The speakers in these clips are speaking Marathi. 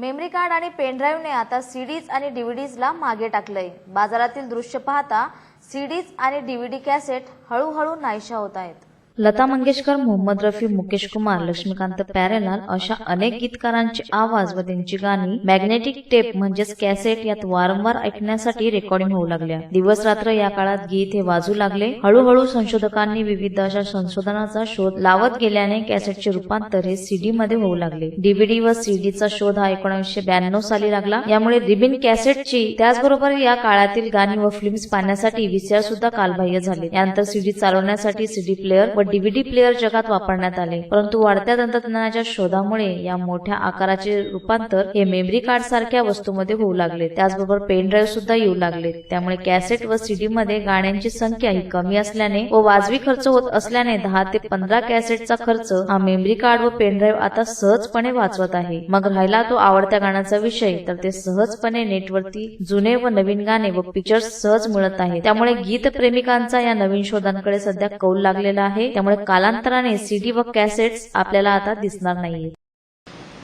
मेमरी कार्ड आणि पेनड्राईव्हने आता सीडीज आणि डीव्हीडीजला मागे टाकलंय. बाजारातील दृश्य पाहता सीडीज आणि डीव्हीडी कॅसेट हळूहळू नाहीशा होत आहेत. लता मंगेशकर मोहम्मद रफी मुकेश कुमार लक्ष्मीकांत प्यारेलाल अशा अनेक गीतकारांचे आवाज व त्यांची गाणी मॅग्नेटिक टेप म्हणजेच कॅसेट यात वारंवार ऐकण्यासाठी रेकॉर्डिंग होऊ लागल्या. दिवस रात्र या काळात गीत हे वाजू लागले. हळूहळू संशोधकांनी विविध अशा संशोधनाचा शोध लावत गेल्याने कॅसेटचे रूपांतर हे सीडी मध्ये होऊ लागले. डीव्हीडी व सीडीचा शोध हा एकोणीसशे ब्याण्णव साली लागला. यामुळे रिबिन कॅसेटची त्याचबरोबर या काळातील गाणी व फिल्म्स पाहण्यासाठी व्हीसीआर सुद्धा कालबाह्य झाले. यानंतर सीडी चालवण्यासाठी सीडी प्लेअर व डीव्हीडी प्लेअर जगात वापरण्यात आले. परंतु वाढत्या तंत्रज्ञानाच्या शोधामुळे या मोठ्या आकाराचे रूपांतर हे मेमरी कार्ड सारख्या वस्तूमध्ये होऊ लागले. त्याचबरोबर पेन ड्राईव्ह सुद्धा येऊ लागले. त्यामुळे कॅसेट व सीडी मध्ये गाण्यांची संख्या ही कमी असल्याने व वाजवी खर्च होत असल्याने दहा ते पंधरा कॅसेटचा खर्च हा मेमरी कार्ड व पेन ड्राईव्ह आता सहजपणे वाचवत आहे. मग राहिला तो आवडत्या गाण्याचा विषय तर ते सहजपणे नेटवरती जुने व नवीन गाणे व पिक्चर्स सहज मिळत आहे त्यामुळे गीत प्रेमिकांचा या नवीन शोधांकडे सध्या कौल लागलेला आहे. त्यामुळे कालांतराने सीडी व कॅसेट्स आपल्याला आता दिसणार नाहीये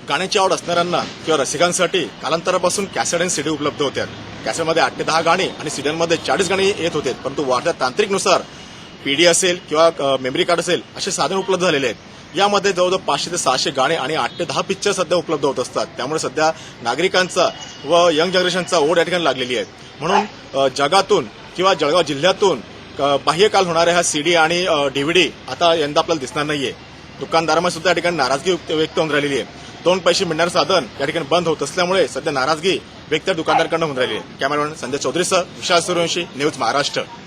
गाण्याची आवड असणाऱ्यांना किंवा रसिकांसाठी कालांतरापासून कॅसेट आणि सीडी उपलब्ध होत्या कॅसेटमध्ये आठ ते दहा गाणी आणि सीडीमध्ये चाळीस गाणी येत होते परंतु वाढत्या तांत्रिकनुसार पीडी असेल किंवा मेमरी कार्ड असेल असे साधन उपलब्ध झालेले आहेत. यामध्ये जवळजवळ पाचशे ते सहाशे गाणे आणि आठ ते दहा पिक्चर सध्या उपलब्ध होत असतात. त्यामुळे सध्या नागरिकांचा व यंग जनरेशनचा ओढ या ठिकाणी लागलेली आहे. म्हणून जगातून किंवा जळगाव जिल्ह्यातून बाह्यकाल होणाऱ्या ह्या सीडी आणि डीव्हीडी आता यंदा आपल्याला दिसणार नाहीये. दुकानदारांमध्ये सुद्धा या ठिकाणी नाराजगी व्यक्त होऊन राहिलेली आहे. दोन पैसे मिळणारं साधन या ठिकाणी बंद होत असल्यामुळे सध्या नाराजगी व्यक्त दुकानदारांकडून होऊन राहिली आहे. कॅमेरामॅन संजय चौधरीसह विशाल सूर्यवंशी न्यूज महाराष्ट्र.